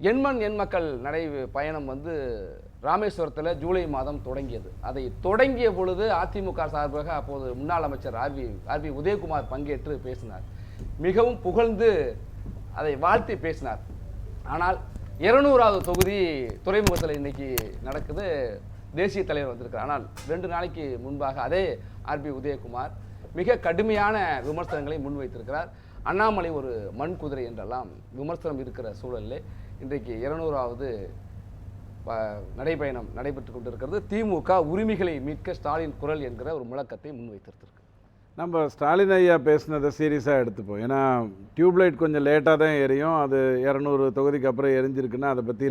எண்மண் எண் மக்கள் நடை பயணம் வந்து ராமேஸ்வரத்தில் ஜூலை மாதம் தொடங்கியது. அதை தொடங்கிய பொழுது அதிமுக சார்பாக அப்போது முன்னாள் அமைச்சர் ஆர்வி ஆர்பி உதயகுமார் பங்கேற்று பேசினார். மிகவும் புகழ்ந்து அதை வாழ்த்தி பேசினார். ஆனால் இருநூறாவது தொகுதி துறைமுகத்தில் இன்னைக்கு நடக்குது. தேசிய தலைவர் வந்திருக்கார் ஆனால் ரெண்டு நாளைக்கு முன்பாக அதே ஆர்பி உதயகுமார் மிக கடுமையான விமர்சனங்களை முன்வைத்திருக்கிறார். அண்ணாமலை ஒரு மண் குதிரை என்றெல்லாம் விமர்சனம் இருக்கிற சூழலில் இன்றைக்கு இருநூறாவது நடைபயணம் நடைபெற்று கொண்டிருக்கிறது. திமுக உரிமைகளை மீட்க ஸ்டாலின் குரல் என்கிற ஒரு முழக்கத்தை முன்வைத்திருக்கிறது. நம்ம ஸ்டாலின் ஐயா பேசுனதை சீரியஸாக எடுத்துப்போம். ஏன்னா டியூப்லைட் கொஞ்சம் லேட்டாக தான் எரியும். அது இரநூறு தொகுதிக்கு அப்புறம் எரிஞ்சிருக்குன்னா அதை பற்றி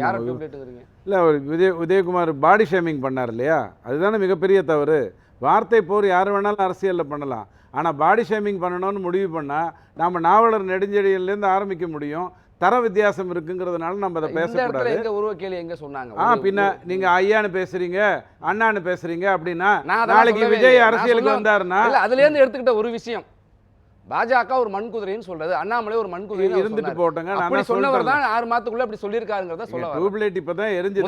இல்லை அவர் விஜய் உதயகுமார் பாடி ஷேமிங் பண்ணார் இல்லையா? அதுதானே மிகப்பெரிய தவறு. வார்த்தை போர் யார் வேணாலும் அரசியலில் பண்ணலாம். ஆனால் பாடி ஷேமிங் பண்ணணும்னு முடிவு பண்ணால் நம்ம நாவலர் நெடுஞ்செழியிலேருந்து ஆரம்பிக்க முடியும். தர வித்தியாசம் இருக்குங்கிறதுனால நம்ம அதை பேசக்கூடாது. எங்க உருவ கேள்வி எங்க சொன்னாங்க? ஆ பின்ன நீங்க ஐயான்னு பேசுறீங்க அண்ணான்னு பேசுறீங்க அப்படின்னா நாளைக்கு விஜய் அரசியலுக்கு வந்தாருன்னா அதுல இருந்து எடுத்துக்கிட்ட ஒரு விஷயம். பாஜக ஒரு மண் குதிரைன்னு சொல்றது. அண்ணாமலை ஒரு மண் குதிரை இருந்துட்டு போட்டோங்க நான் அப்படி சொன்னவர் தான் ஆறு மாதத்துக்குள்ள அப்படி சொல்லியிருக்காருங்கிறத சொல்ல. டியூப்லைட் இப்பதான் எரிஞ்சுது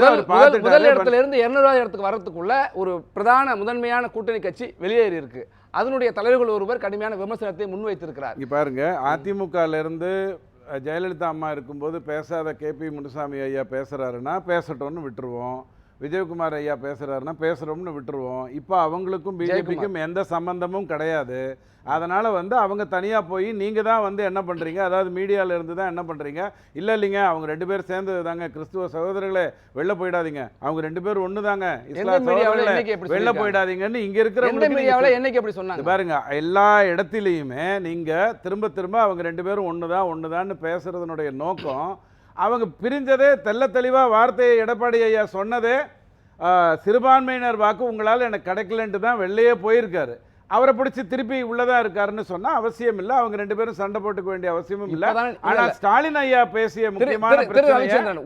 முதல் இடத்துல இருந்து இருநூறாவது இடத்துக்கு வரதுக்குள்ள ஒரு பிரதான முதன்மையான கூட்டணி கட்சி வெளியேறி இருக்கு. அதனுடைய தலைவர்கள் ஒருவர் கடுமையான விமர்சனத்தை முன்வைத்திருக்கிறார். இங்க பாருங்க அதிமுகல இருந்து ஜெயலலிதா அம்மா இருக்கும்போது பேசாத கேபி முனுசாமி ஐயா பேசுகிறாருன்னா பேசட்டோன்னு விட்டுருவோம். விஜயகுமார் ஐயா பேசுறாருன்னா பேசுறோம்னு விட்டுருவோம். இப்போ அவங்களுக்கும் பிஜேபிக்கும் எந்த சம்பந்தமும் கிடையாது. அதனால வந்து அவங்க தனியா போய் நீங்க தான் வந்து என்ன பண்றீங்க? அதாவது மீடியால இருந்து தான் என்ன பண்றீங்க? இல்ல இல்லைங்க அவங்க ரெண்டு பேரும் சேர்ந்தது தாங்க. கிறிஸ்துவ சகோதரர்களே வெளில போயிடாதீங்க. அவங்க ரெண்டு பேரும் ஒண்ணு தாங்க. மீடியாவில் வெளில? போயிடாதீங்கன்னு இங்க மீடியாவில் என்னைக்கு இது சொன்னாங்க? பாருங்க எல்லா இடத்துலையுமே நீங்க திரும்ப திரும்ப அவங்க ரெண்டு பேரும் ஒண்ணுதான் ஒண்ணுதான்னு பேசுறதுனுடைய நோக்கம் அவங்க பிரிஞ்சதே தெல்ல தெளிவாக வார்த்தையை எடப்பாடி ஐயா சொன்னதே சிறுபான்மையினர் வாக்கு உங்களால் எனக்கு கிடைக்கலன்ட்டு தான் வெளியே போயிருக்காரு. அவரை பிடிச்சி திருப்பி உள்ளதா இருக்காருன்னு சொன்னா அவசியம் இல்லை. அவங்க ரெண்டு பேரும் சண்டை போட்டுக்க வேண்டிய அவசியமும் இல்லை. ஆனா. ஸ்டாலின் ஐயா பேசிய முக்கியமான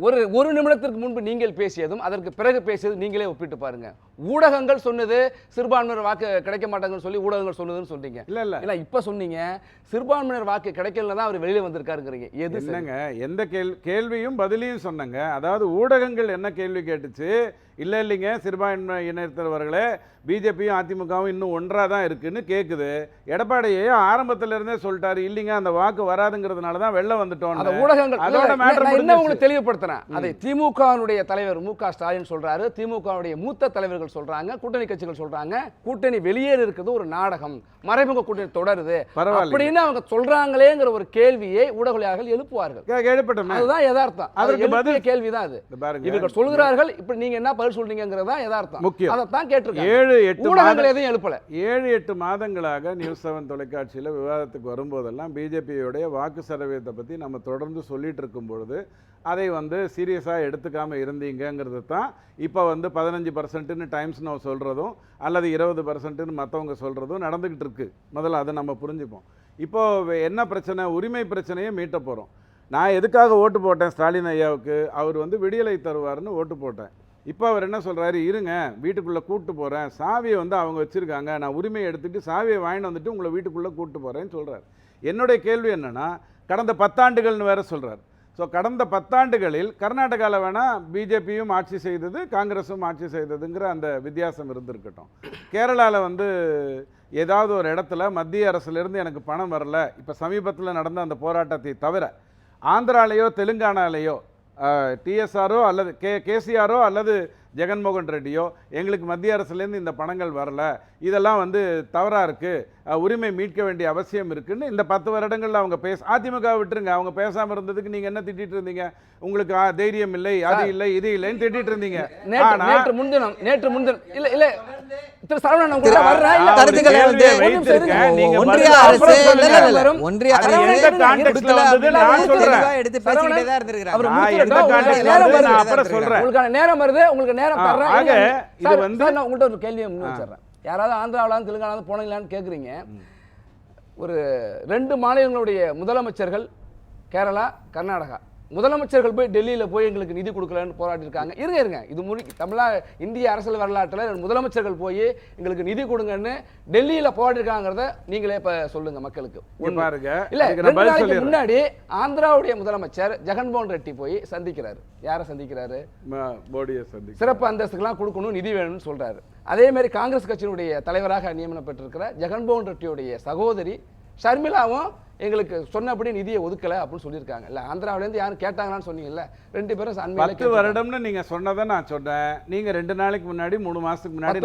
ஒரு ஒரு நிமிடத்திற்கு முன்பு நீங்கள் பேசியதும் அதற்கு பிறகு பேசியதும் நீங்களே ஒப்பிட்டு பாருங்க. ஊடகங்கள் சொன்னது சிறுபான்மையினர் வாக்கு கிடைக்க மாட்டாங்கன்னு சொல்லி ஊடகங்கள் சொன்னதுன்னு சொல்றீங்க. இல்ல இல்ல. இல்ல இப்ப சொன்னீங்க சிறுபான்மையினர் வாக்கு கிடைக்கலன்னா தான் அவர் வெளியில வந்திருக்காருங்கிறீங்க. எது? என்னங்க எந்த கேள் கேள்வியும் பதிலையும் சொன்னங்க. அதாவது ஊடகங்கள் என்ன கேள்வி கேட்டுச்சு? இல்லை இல்லைங்க சிறுபான்மை இனத்தவர்களே பிஜேபியும் அதிமுகவும் இன்னும் ஒன்றா தான் இருக்குன்னு கேட்குது எடப்பாடியே ஆரம்பத்துல இருந்தே சொல்லிட்டாரு இல்லைங்க அந்த வாக்கு வராதுங்கிறதுனால தான் வெளில வந்துட்டோம் அந்த ஊடகங்கள் அதோட நான் என்ன. உங்களுக்கு தெளிவுபடுத்துறேன். அதை திமுகவினுடைய தலைவர் மு க ஸ்டாலின் சொல்றாரு திமுகவுடைய மூத்த தலைவர்கள் சொல்றாங்க கூட்டணி கட்சிகள் சொல்றாங்க கூட்டணி வெளியேறி இருக்குது ஒரு நாடகம் மறைமுக கூட்டணி தொடருது. அப்படின்னு அவங்க சொல்றாங்களேங்கிற ஒரு கேள்வியை ஊடகவியலாளர்கள் எழுப்புவார்கள். அதுதான் யதார்த்தம். அதற்கு பதில் கேள்விதான் அது. இவர்கள் சொல்கிறார்கள் இப்படி நீங்க என்ன பதில் சொல்றீங்கிறதா யதார்த்தம். முக்கியம். அதைத்தான் கேட்டிருக்காங்க. ஏழு எட்டு ஊடகங்கள் எதையும் எழுப்பல. ஏழு எட்டு மாதங்களாக நியூஸ் செவன் தொலைக்காட்சியில் விவாதத்துக்கு வரும்போதெல்லாம் பிஜேபியோடைய வாக்கு சதவீதத்தை பற்றி நம்ம தொடர்ந்து சொல்லிட்டு இருக்கும் பொழுது அதை வந்து சீரியஸாக எடுத்துக்காம இருந்தீங்கங்கிறது தான். இப்போ வந்து பதினஞ்சு பர்சன்ட்னு டைம்ஸ் நோ சொல்கிறதும் அல்லது இருபது பர்சன்ட்னு மற்றவங்க சொல்கிறதும் நடந்துக்கிட்டு இருக்கு. முதல்ல அதை நம்ம புரிஞ்சுப்போம். இப்போ என்ன பிரச்சனை? உரிமை பிரச்சனையை மீட்ட போகிறோம் நான் எதுக்காக ஓட்டு போட்டேன் ஸ்டாலின் ஐயாவுக்கு? அவர் வந்து விடியலை தருவார்னு ஓட்டு போட்டேன். இப்போ அவர் என்ன சொல்கிறாரு இருங்க வீட்டுக்குள்ளே கூப்பிட்டு போகிறேன் சாவியை வந்து அவங்க வச்சுருக்காங்க. நான் உரிமையை எடுத்துகிட்டு சாவியை வாங்கிட்டு வந்துட்டு உங்களை வீட்டுக்குள்ளே கூப்பிட்டு போகிறேன்னு சொல்கிறார் என்னுடைய கேள்வி என்னென்னா கடந்த பத்தாண்டுகள்னு வேறு சொல்கிறார் ஸோ கடந்த பத்தாண்டுகளில் கர்நாடகாவில் வேணால் பிஜேபியும் ஆட்சி செய்தது காங்கிரஸும் ஆட்சி செய்ததுங்கிற அந்த வித்தியாசம் இருந்திருக்கட்டும். கேரளாவில் வந்து ஏதாவது ஒரு இடத்துல மத்திய அரசுலேருந்து எனக்கு பணம் வரல. இப்போ சமீபத்தில் நடந்த அந்த போராட்டத்தை தவிர ஆந்திராலேயோ தெலுங்கானாலேயோ டிஎஸ்ஆரோ அல்லது கே கேசிஆரோ அல்லது ஜெகன்மோகன் ரெட்டியோ எங்களுக்கு மத்திய அரசுலேருந்து இந்த பணங்கள் வரல. இதெல்லாம் வந்து தவறாக இருக்குது உரிமை மீட்க வேண்டிய அவசியம் இருக்குன்னு இந்த பத்து வருடங்களில் அவங்க பேச அதிமுக விட்டுருங்க. அவங்க பேசாமல் இருந்ததுக்கு நீங்கள் என்ன திட்டிட்டு இருந்தீங்க? உங்களுக்கு தைரியம் இல்லை அது இல்லை இது இல்லைன்னு திட்டிட்டு இருந்தீங்க. நேற்று முன்தினம் நேற்று முன்தினம் இல்ல இல்ல. ஒன்றிய அரசு அரசு நேரம் வருது. உங்களுக்கு நேரம் நான் உங்கள்ட்ட ஒரு கேள்வியை முன் வச்சிடுறேன். யாராவது ஆந்திராவிலாந்து தெலுங்கானாவது போனீங்களான்னு கேட்குறீங்க ஒரு ரெண்டு மாநிலங்களுடைய முதலமைச்சர்கள் கேரளா கர்நாடகா. முதலமைச்சர்கள் போய் டெல்லியில போய் எங்களுக்கு நிதி கொடுக்கலன்னு போராடி இருக்காங்க இருங்க இருங்க. இது முடி தமிழா இந்திய அரசியல் வரலாற்றில் முதலமைச்சர்கள் போய் எங்களுக்கு நிதி கொடுங்கன்னு டெல்லியில போராடி இருக்காங்கிறத நீங்களே இப்ப சொல்லுங்க மக்களுக்கு. பாருங்க இல்ல முன்னாடி ஆந்திராவுடைய முதலமைச்சர் ஜெகன்மோகன் ரெட்டி போய் சந்திக்கிறாரு. யாரை சந்திக்கிறாரு? மோடியை சந்தி சிறப்பு அந்தஸ்துக்கெல்லாம் கொடுக்கணும் நிதி வேணும்னு சொல்றாரு. அதே மாதிரி காங்கிரஸ் கட்சியினுடைய தலைவராக நியமனப்பட்டிருக்கிற ஜெகன்மோகன் ரெட்டியுடைய சகோதரி ஷர்மிளாவும் எங்களுக்கு சொன்னபடி நிதியை ஒதுக்கல அப்படின்னு சொல்லியிருக்காங்க. இல்ல ஆந்திராவுல இருந்து யாரும் கேட்டாங்களான்னு சொன்னீங்கல்ல ரெண்டு பேரும் பத்து. வருடம்னு நீங்க சொன்னதை நான் சொன்னேன். நீங்க ரெண்டு நாளைக்கு முன்னாடி மூணு மாசத்துக்கு முன்னாடி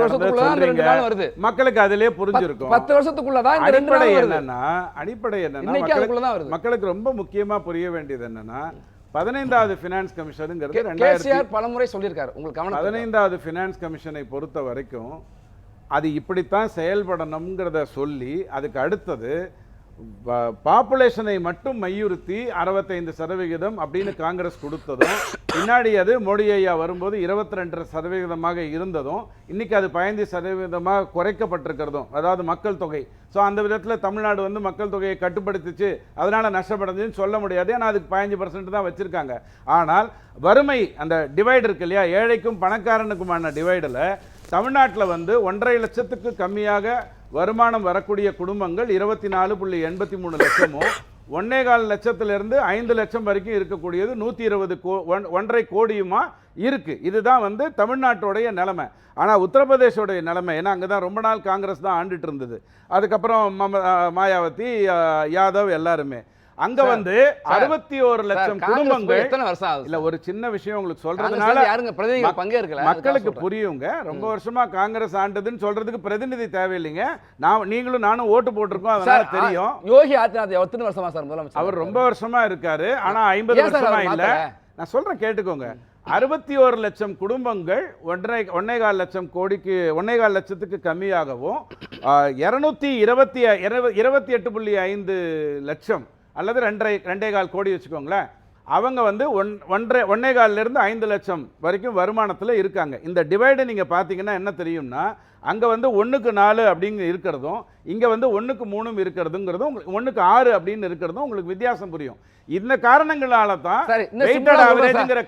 வருது. மக்களுக்கு அதிலே புரிஞ்சிருக்கும். பத்து வருஷத்துக்குள்ளதான் இந்த ரெண்டு அடிப்படை என்னன்னா அடிப்படை என்னன்னா மக்களுக்கு- அதுக்குள்ளதான் வருது. மக்களுக்கு ரொம்ப முக்கியமா புரிய வேண்டியது என்னன்னா பதினைந்தாவது பினான்ஸ் கமிஷனுங்கிறது ரெண்டாயிரத்தி பலமுறை சொல்லியிருக்காரு. உங்களுக்கு கவனம் பதினைந்தாவது ஃபினான்ஸ் கமிஷனை பொறுத்த வரைக்கும் அது இப்படித்தான் செயல்படணுங்கிறத சொல்லி அதுக்கு அடுத்தது பாப்புலேஷனை மட்டும் மையுறுத்தி அறுபத்தைந்து சதவிகிதம் அப்படின்னு காங்கிரஸ் கொடுத்ததும் பின்னாடி அது மோடி ஐயா வரும்போது இருபத்தி ரெண்டு சதவிகிதமாக இருந்ததும் இன்னைக்கு அது பதினைந்து சதவீதமாக குறைக்கப்பட்டிருக்கிறதும் அதாவது மக்கள் தொகை. ஸோ அந்த விதத்தில் தமிழ்நாடு வந்து மக்கள் தொகையை கட்டுப்படுத்திச்சு அதனால் நஷ்டப்படைஞ்சுன்னு சொல்ல முடியாது ஏன்னா அதுக்கு பதினஞ்சு பர்சன்ட் தான் வச்சுருக்காங்க. ஆனால் வறுமை அந்த டிவைடு இருக்கு இல்லையா ஏழைக்கும் பணக்காரனுக்குமான டிவைடில் தமிழ்நாட்டில் வந்து ஒன்றரை லட்சத்துக்கு கம்மியாக வருமானம் வரக்கூடிய குடும்பங்கள் இருபத்தி நாலு புள்ளி எண்பத்தி மூணு லட்சமும் ஒன்னே கால் லட்சத்திலிருந்து ஐந்து லட்சம் வரைக்கும் இருக்கக்கூடியது நூற்றி இருபது கோ ஒன்- ஒன்றரை கோடியுமா இருக்குது இதுதான் வந்து தமிழ்நாட்டுடைய நிலைமை. ஆனால் உத்தரப்பிரதேசோடைய நிலைமை ஏன்னா அங்கே தான் ரொம்ப நாள் காங்கிரஸ் தான் ஆண்டுட்டு இருந்தது. அதுக்கப்புறம் மம மாயாவதி யாதவ் எல்லாருமே. அங்க வந்து அறுபத்தி ஒரு லட்சம் குடும்பங்கள் எத்தனை வருஷம் ஆகுது இல்ல ஒரு சின்ன விஷயம் உங்களுக்கு சொல்றதுனால யாருங்க? பிரதிநிதிகள் பங்கேற்கல. மக்களுக்கு புரியுங்க. ரொம்ப வருஷமா காங்கிரஸ் ஆண்டதுன்னு சொல்றதுக்கு பிரதிநிதி தேவையில்லைங்க. நான் நீங்களும் நானும் ஓட்டு போட்டிருக்கோம். அதனால தெரியும். யோகி ஆதித்யநாத் எத்தனை வருஷமா சார் முதலமைச்சர்? அவர் ரொம்ப வருஷமா இருக்காரு. ஆனா ஐம்பது வருஷமா இல்ல? நான் சொல்றேன் கேட்டுக்கோங்க. அறுபத்தி ஒரு லட்சம் குடும்பங்கள் ஒன்றரை ஒன்னே கால் லட்சம் கோடிக்கு ஒன்னே கால் லட்சத்துக்கு கம்மியாகவும் இரநூத்தி இருபத்தி இருபத்தி எட்டு புள்ளி ஐந்து லட்சம் அல்லது ரெண்டரை ரெண்டே கால் கோடி வச்சுக்கோங்களேன். அவங்க வந்து ஒன் ஒன்றரை ஒன்னே கால்ல இருந்து ஐந்து லட்சம் வரைக்கும் வருமானத்தில் இருக்காங்க. இந்த டிவைடை நீங்கள் பார்த்தீங்கன்னா என்ன தெரியும்னா அங்கே வந்து ஒன்றுக்கு நாலு அப்படிங்க இருக்கிறதும் இங்கே வந்து ஒன்றுக்கு மூணும் இருக்கிறதுங்கிறதும் உங்களுக்கு ஒன்றுக்கு ஆறு அப்படின்னு இருக்கிறதும் உங்களுக்கு வித்தியாசம் புரியும். இந்த காரணங்களால தான்.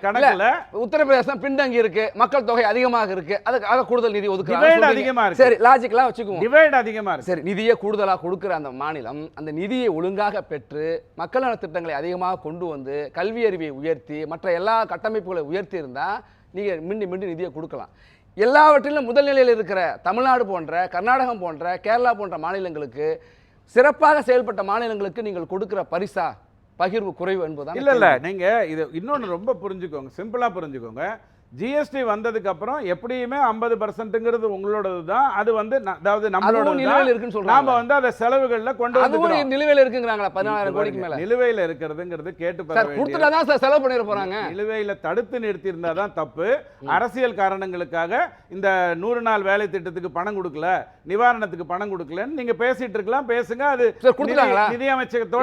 கணக்குல உத்தரப்பிரதேசம் பின்தங்கி இருக்கு மக்கள் தொகை அதிகமாக இருக்கு அதுக்காக கூடுதல் நிதி ஒதுக்குறாங்க. அதிகமா இருக்கு. சரி லாஜிக்கலா வச்சுக்குவோம். டிவைட் அதிகமாக இருக்கு. சரி நிதியை கூடுதலா கொடுக்கிற அந்த மாநிலம் அந்த நிதியை ஒழுங்காக பெற்று மக்கள் நலத் திட்டங்களை அதிகமாக கொண்டு வந்து கல்வி அறிவை உயர்த்தி மற்ற எல்லா கட்டமைப்புகளை உயர்த்தி இருந்தா நீங்க மீண்டும் மீண்டும் நிதியை கொடுக்கலாம். எல்லாவற்றிலும் முதல் நிலையில் இருக்கிற தமிழ்நாடு போன்ற கர்நாடகம் போன்ற கேரளா போன்ற மாநிலங்களுக்கு சிறப்பாக செயல்பட்ட மாநிலங்களுக்கு நீங்கள் கொடுக்கிற பரிசா பகிர்வு குறைவு என்பதுதான் இல்ல இல்ல. நீங்க இது இன்னொன்னு ரொம்ப புரிஞ்சுக்கோங்க. சிம்பிளா புரிஞ்சுக்கோங்க. ஜிஎஸ்டி வந்ததுக்கு அப்புறம் எப்படியுமே ஐம்பது பர்சன்ட்ங்கிறது உங்களோடது தான் அது வந்து அதாவது நம்மளோட நிலுவையில் இருக்குன்னு நாம சொல்றாங்க வந்து அதை செலவுகள்ல கொண்டு வந்து நிலுவையில் இருக்குங்கிறாங்களா பதினாயிரம் கோடிக்கு மேல. நிலுவையில இருக்கிறதுங்கிறது கேட்டு சார் கொடுத்துட்டா தான் சார் செலவு பண்ணிட போறாங்க. நிலுவையில தடுத்து நிறுத்தி இருந்தா தான் தப்பு. அரசியல் காரணங்களுக்காக இந்த நூறு நாள் வேலை திட்டத்துக்கு பணம் கொடுக்கல. நிவாரணத்துக்கு பணம் கொடுக்கலன்னு நீங்க பேசிட்டு இருக்கலாம் பேசுங்க. அது நிதி- அமைச்சகத்தோட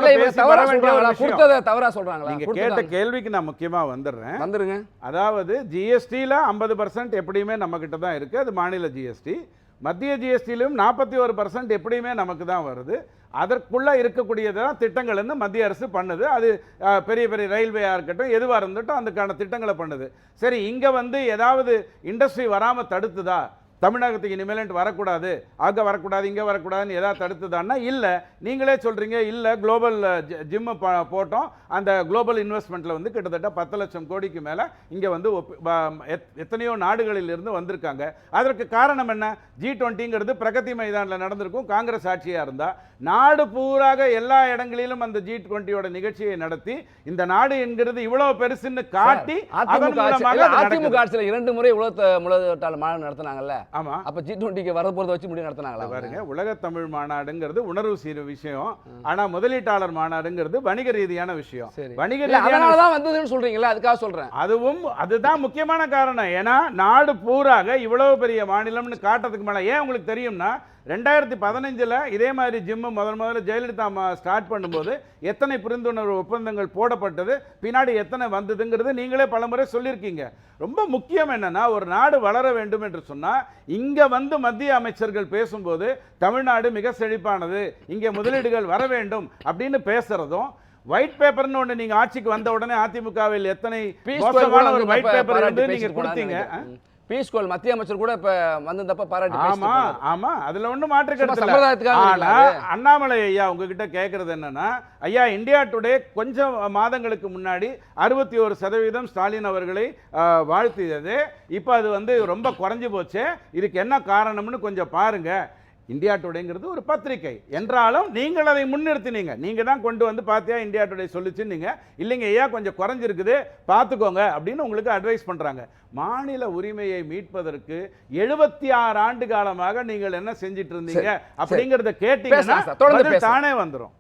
தவறா சொல்றாங்களா? நீங்க கேட்ட. கேள்விக்கு நான் முக்கியமா வந்துடுறேன். வந்துருங்க. அதாவது ஜிஎஸ்டியில் ஐம்பது பர்சன்ட் எப்படியுமே நம்மக்கிட்ட தான் இருக்குது அது மாநில ஜிஎஸ்டி. மத்திய ஜிஎஸ்டியிலும் நாற்பத்தி ஒரு பர்சன்ட் எப்படியுமே நமக்கு தான் வருது. அதற்குள்ளே இருக்கக்கூடியதான் திட்டங்கள்னு மத்திய அரசு பண்ணுது. அது பெரிய பெரிய ரயில்வேயாக இருக்கட்டும் எதுவாக இருந்துட்டும் அதுக்கான திட்டங்களை பண்ணுது. சரி இங்கே வந்து ஏதாவது இண்டஸ்ட்ரி வராமல் தடுத்துதா? தமிழகத்துக்கு இனிமேலன்ட் வரக்கூடாது. அங்கே வரக்கூடாது இங்கே வரக்கூடாதுன்னு ஏதாவது தடுத்துதான்னா இல்லை. நீங்களே சொல்கிறீங்க இல்லை குளோபல் ஜிம்மு போட்டோம். அந்த குளோபல் இன்வெஸ்ட்மெண்ட்டில் வந்து கிட்டத்தட்ட பத்து லட்சம் கோடிக்கு மேலே இங்கே வந்து எத்தனையோ நாடுகளில் இருந்து வந்திருக்காங்க. அதற்கு காரணம் என்ன? ஜி டுவெண்ட்டிங்கிறது பிரகதி மைதானில் நடந்திருக்கும். காங்கிரஸ் ஆட்சியாக இருந்தால் நாடு பூராக எல்லா இடங்களிலும் அந்த ஜி டுவெண்ட்டியோட நிகழ்ச்சியை நடத்தி இந்த நாடு என்கிறது இவ்வளவு பெருசுன்னு காட்டி அதிமுக. ஆட்சியில இரண்டு முறை உலக மாநாடு நடத்தினாங்கல்ல. ஆமா. அப்ப ஜி டுவெண்ட்டிக்கு வர போறத வச்சு முடிவு நடத்தினாங்களா? பாருங்க உலக தமிழ் மாநாடுங்கிறது உணர்வு சீர விஷயம். ஆனா முதலீட்டாளர் மாநாடுங்கிறது வணிக ரீதியான விஷயம். வணிக ரீதியான அதனாலதான் வந்ததுன்னு சொல்றீங்களா அதுக்காக சொல்றேன். அதுவும் அதுதான் முக்கியமான காரணம். ஏன்னா நாடு பூராக இவ்வளவு பெரிய மாநிலம்னு காட்டுறதுக்கு மேல ஏன் உங்களுக்கு தெரியும்னா ரெண்டாயிரத்தி பதினஞ்சில் இதே மாதிரி ஜிம்மு முதல் முதல்ல ஜெயலலிதா ஸ்டார்ட் பண்ணும்போது எத்தனை புரிந்துணர்வு ஒப்பந்தங்கள் போடப்பட்டது பின்னாடி எத்தனை வந்ததுங்கிறது நீங்களே பலமுறை சொல்லியிருக்கீங்க. ரொம்ப முக்கியம் என்னன்னா ஒரு நாடு வளர வேண்டும் என்று சொன்னா இங்க வந்து மத்திய அமைச்சர்கள் பேசும்போது தமிழ்நாடு மிக செழிப்பானது இங்கே முதலீடுகள் வர வேண்டும் அப்படின்னு பேசுறதும் ஒயிட் பேப்பர்னு ஒண்ணு நீங்க ஆட்சிக்கு வந்த உடனே அதிமுகவில் எத்தனை மோசமான ஒரு ஒயிட் பேப்பர் வந்து நீங்க கொடுத்தீங்க. கொடுத்தீங்க பீஸ் கோல் மத்திய அமைச்சர் கூட இப்ப வந்திருந்தப்ப பாராட்டி ஆமா. ஆமா. அதுல ஒண்ணும் மாற்று கருத்து ஆனா அண்ணாமலை ஐயா உங்ககிட்ட கேக்குறது என்னன்னா ஐயா இந்தியா டுடே கொஞ்சம் மாதங்களுக்கு முன்னாடி அறுபத்தி ஒரு சதவீதம் ஸ்டாலின் அவர்களை வாழ்த்தியது. இப்போ அது வந்து ரொம்ப குறைஞ்சு போச்சு. இதுக்கு என்ன காரணம்னு கொஞ்சம் பாருங்க. இந்தியா டுடேங்கிறது ஒரு பத்திரிகை. என்றாலும் நீங்கள் அதை முன்னிறுத்தினீங்க. நீங்க தான் கொண்டு வந்து பாத்தியா இந்தியா டுடே சொல்லிச்சுன்னீங்க. இல்லைங்க ஐயா கொஞ்சம் குறைஞ்சிருக்குது? பார்த்துக்கோங்க அப்படின்னு உங்களுக்கு அட்வைஸ் பண்றாங்க. மாநில உரிமையை மீட்பதற்கு எழுபத்தி ஆறு ஆண்டு காலமாக நீங்கள் என்ன செஞ்சிட்டு இருந்தீங்க அப்படிங்கறத கேட்டீங்கன்னா. தானே வந்துரும்.